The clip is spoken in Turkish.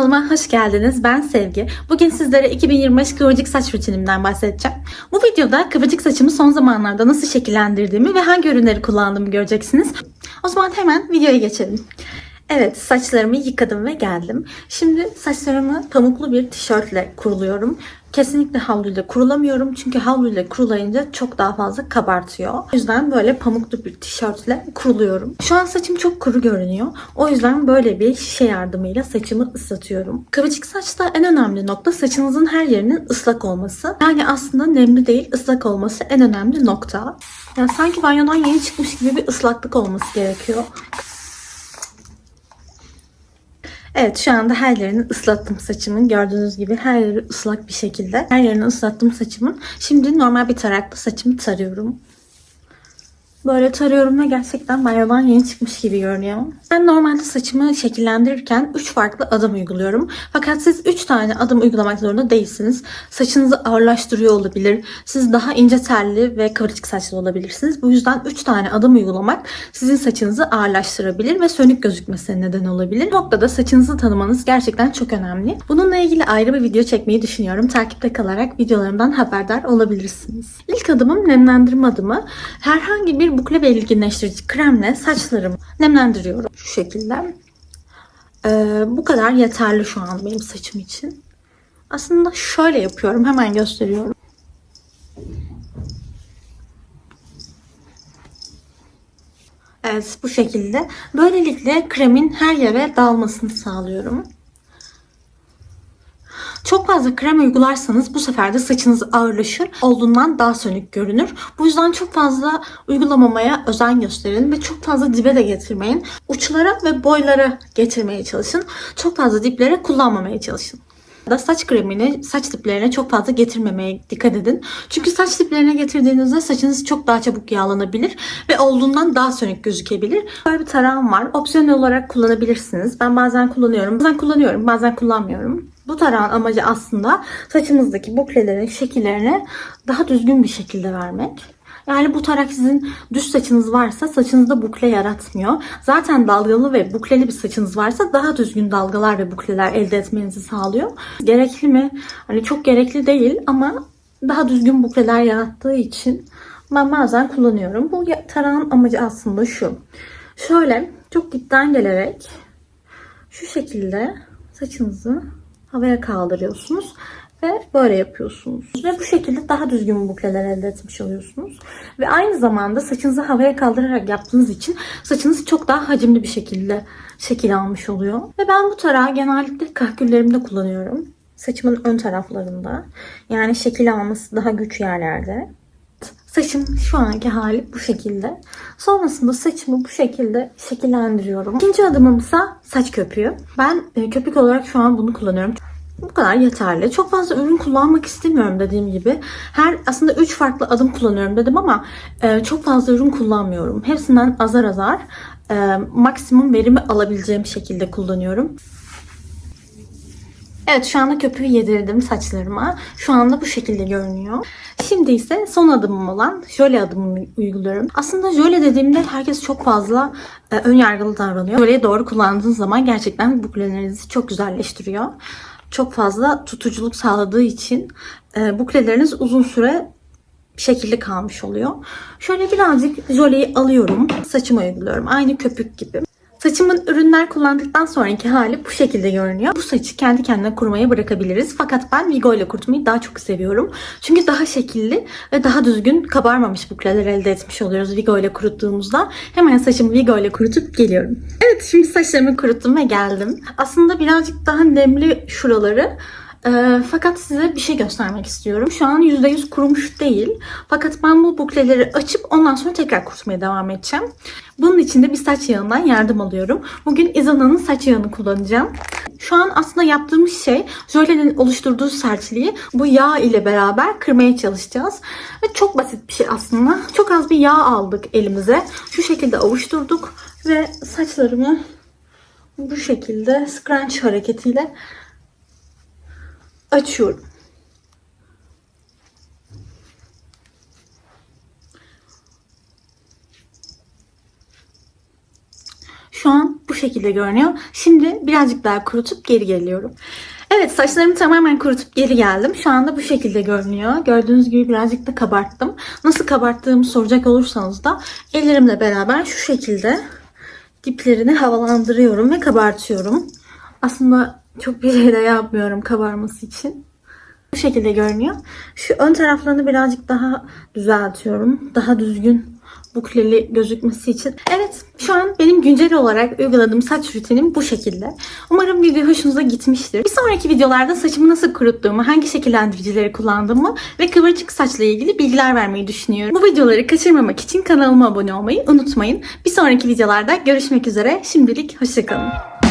Kanalıma hoş geldiniz. Ben Sevgi. Bugün sizlere 2025 kıvırcık saç rutinimden bahsedeceğim. Bu videoda kıvırcık saçımı son zamanlarda nasıl şekillendirdiğimi ve hangi ürünleri kullandığımı göreceksiniz. O zaman hemen videoya geçelim. Evet saçlarımı yıkadım ve geldim. Şimdi saçlarımı pamuklu bir tişörtle kuruluyorum. Kesinlikle havluyla kurulamıyorum çünkü havluyla kurulayınca çok daha fazla kabartıyor. O yüzden böyle pamuklu bir tişörtle kuruluyorum. Şu an saçım çok kuru görünüyor. O yüzden böyle bir şişe yardımıyla saçımı ıslatıyorum. Kıvırcık saçta en önemli nokta saçınızın her yerinin ıslak olması. Yani aslında nemli değil ıslak olması en önemli nokta. Yani sanki banyodan yeni çıkmış gibi bir ıslaklık olması gerekiyor. Evet şu anda her yerini ıslattım saçımın. Gördüğünüz gibi her yeri ıslak bir şekilde. Her yerini ıslattım saçımın. Şimdi normal bir tarakla saçımı tarıyorum. Böyle tarıyorum ve gerçekten banyodan yeni çıkmış gibi görünüyor. Ben normalde saçımı şekillendirirken 3 farklı adım uyguluyorum. Fakat siz 3 tane adım uygulamak zorunda değilsiniz. Saçınızı ağırlaştırıyor olabilir. Siz daha ince telli ve kıvırcık saçlı olabilirsiniz. Bu yüzden 3 tane adım uygulamak sizin saçınızı ağırlaştırabilir ve sönük gözükmesine neden olabilir. Bu noktada saçınızı tanımanız gerçekten çok önemli. Bununla ilgili ayrı bir video çekmeyi düşünüyorum. Takipte kalarak videolarımdan haberdar olabilirsiniz. İlk adımım nemlendirme adımı. Herhangi bir bukle belirginleştirici kremle saçlarımı nemlendiriyorum şu şekilde. Ee, bu kadar yeterli şu an benim saçım için. Aslında şöyle yapıyorum. Hemen gösteriyorum. Evet bu şekilde. Böylelikle kremin her yere dağılmasını sağlıyorum. Fazla krem uygularsanız bu sefer de saçınız ağırlaşır. Olduğundan daha sönük görünür. Bu yüzden çok fazla uygulamamaya özen gösterin ve çok fazla dibe de getirmeyin. Uçlara ve boylara getirmeye çalışın. Çok fazla diplere kullanmamaya çalışın da saç kremini saç diplerine çok fazla getirmemeye dikkat edin. Çünkü saç diplerine getirdiğinizde saçınız çok daha çabuk yağlanabilir ve olduğundan daha sönük gözükebilir. Böyle bir tarağım var. Opsiyonel olarak kullanabilirsiniz. Ben bazen kullanıyorum. Bazen kullanıyorum. Bazen kullanmıyorum. Bu tarağın amacı aslında saçımızdaki buklelerin şekillerini daha düzgün bir şekilde vermek. Yani bu tarak sizin düz saçınız varsa saçınızda bukle yaratmıyor. Zaten dalgalı ve bukleli bir saçınız varsa daha düzgün dalgalar ve bukleler elde etmenizi sağlıyor. Gerekli mi? Hani çok gerekli değil ama daha düzgün bukleler yarattığı için ben bazen kullanıyorum. Bu tarağın amacı aslında şu. Şöyle çok dipten gelerek şu şekilde saçınızı havaya kaldırıyorsunuz ve böyle yapıyorsunuz. Ve bu şekilde daha düzgün bukleler elde etmiş oluyorsunuz. Ve aynı zamanda saçınızı havaya kaldırarak yaptığınız için saçınız çok daha hacimli bir şekilde şekil almış oluyor. Ve ben bu tarağı genellikle kahküllerimde kullanıyorum. Saçımın ön taraflarında. Yani şekil alması daha güç yerlerde. Saçım şu anki hali bu şekilde. Sonrasında saçımı bu şekilde şekillendiriyorum. İkinci adımımsa saç köpüğü. Ben e, köpük olarak şu an bunu kullanıyorum. Bu kadar yeterli. Çok fazla ürün kullanmak istemiyorum dediğim gibi. Her aslında 3 farklı adım kullanıyorum dedim ama e, çok fazla ürün kullanmıyorum. Hepsinden azar azar e, maksimum verimi alabileceğim şekilde kullanıyorum. Evet şu anda köpüğü yedirdim saçlarıma. Şu anda bu şekilde görünüyor. Şimdi ise son adımım olan jöle adımımı uyguluyorum. Aslında jöle dediğimde herkes çok fazla e, ön yargılı davranıyor. Jöleyi doğru kullandığınız zaman gerçekten buklelerinizi çok güzelleştiriyor. Çok fazla tutuculuk sağladığı için e, bukleleriniz uzun süre şekilli kalmış oluyor. Şöyle birazcık jöleyi alıyorum. Saçıma uyguluyorum. Aynı köpük gibi. Saçımın ürünler kullandıktan sonraki hali bu şekilde görünüyor. Bu saçı kendi kendine kurumaya bırakabiliriz. Fakat ben Vigo ile kurutmayı daha çok seviyorum. Çünkü daha şekilli ve daha düzgün kabarmamış bukleler elde etmiş oluyoruz Vigo ile kuruttuğumuzda. Hemen saçımı Vigo ile kurutup geliyorum. Evet şimdi saçlarımı kuruttum ve geldim. Aslında birazcık daha nemli şuraları e, fakat size bir şey göstermek istiyorum. Şu an %100 kurumuş değil. Fakat ben bu bukleleri açıp ondan sonra tekrar kurutmaya devam edeceğim. Bunun için de bir saç yağından yardım alıyorum. Bugün Izana'nın saç yağını kullanacağım. Şu an aslında yaptığımız şey jölenin oluşturduğu sertliği bu yağ ile beraber kırmaya çalışacağız. Ve çok basit bir şey aslında. Çok az bir yağ aldık elimize. Şu şekilde avuşturduk ve saçlarımı bu şekilde scrunch hareketiyle açıyorum. Şu an bu şekilde görünüyor. Şimdi birazcık daha kurutup geri geliyorum. Evet saçlarımı tamamen kurutup geri geldim. Şu anda bu şekilde görünüyor. Gördüğünüz gibi birazcık da kabarttım. Nasıl kabarttığımı soracak olursanız da ellerimle beraber şu şekilde diplerini havalandırıyorum ve kabartıyorum. Aslında çok bir şey de yapmıyorum kabarması için. Bu şekilde görünüyor. Şu ön taraflarını birazcık daha düzeltiyorum. Daha düzgün bukleli gözükmesi için. Evet şu an benim güncel olarak uyguladığım saç rutinim bu şekilde. Umarım video hoşunuza gitmiştir. Bir sonraki videolarda saçımı nasıl kuruttuğumu, hangi şekillendiricileri kullandığımı ve kıvırcık saçla ilgili bilgiler vermeyi düşünüyorum. Bu videoları kaçırmamak için kanalıma abone olmayı unutmayın. Bir sonraki videolarda görüşmek üzere. Şimdilik hoşçakalın.